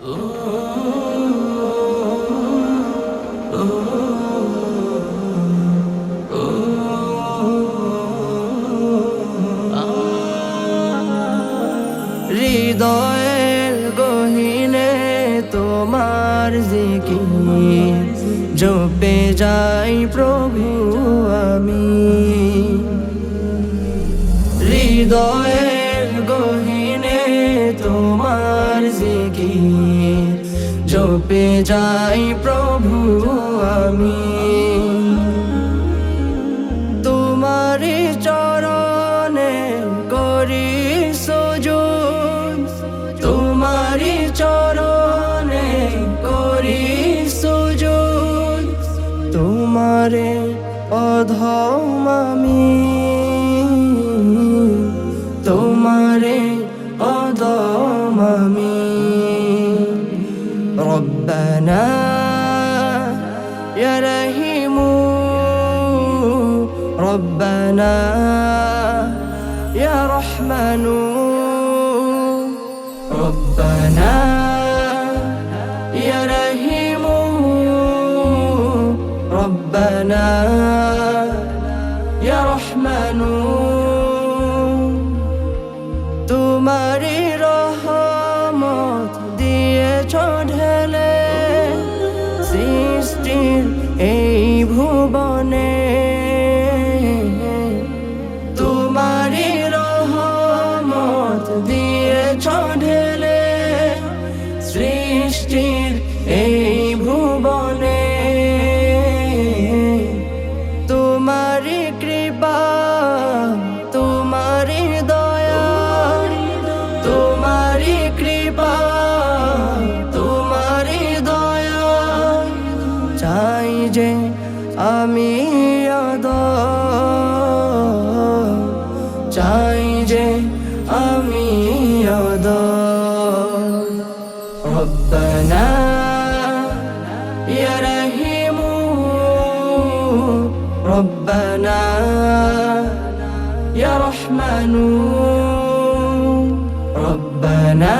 হৃদয়ের গহিনে তোমার জিকির জপে যাই প্রভু আমি। হৃদয়ের জপে যাই প্রভু আমি। তোমারি চরণে করি সুজুদ তোমারি চরণে করি সুজুদ তোমারে অধম তোমারে অধম আমি। ربنا يا رحيم ربنا يا رحمن ربنا ভুবনে। তোমারি রহমত দিয়ে ঢেলে সৃষ্টির চাই যে আমি রব্বানা, ইয়া রহিমু, রব্বানা, ইয়া রহমানু, রব্বানা,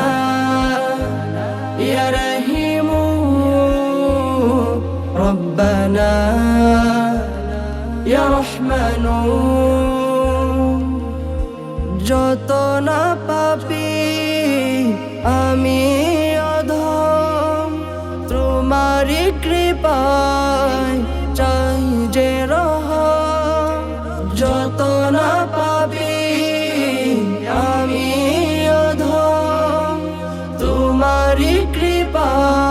ইয়া রহিমু, রব্বানা, ইয়া রহমানু। যত না পাপি, আমি অধম। তোমারি কৃপায় চাই যে রহ যত না পাপি, আমি অধম। তোমারি কৃপায়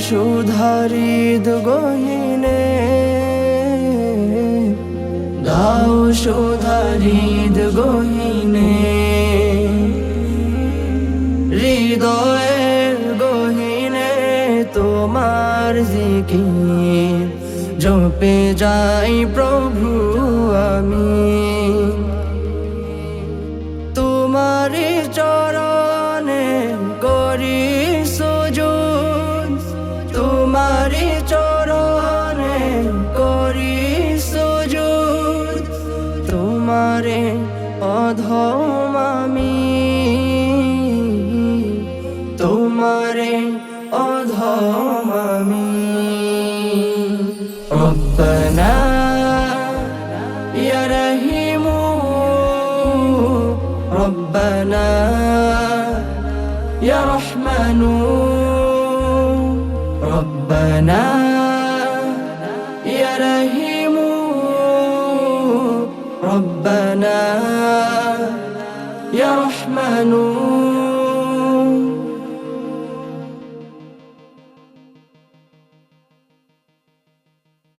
দাও সুধারিদ গহিনে দাও সুধারিদ গহিনে। হৃদয়ের গহিনে তোমার জিকির জপে যাই প্রভু আমি। অধম আমি। তোমারে অধম আমি। রব্বানা ইয়া রহিমু। রব্বানা ইয়া রহমানু। রব্বানা রহিম। ربنا يا رحمن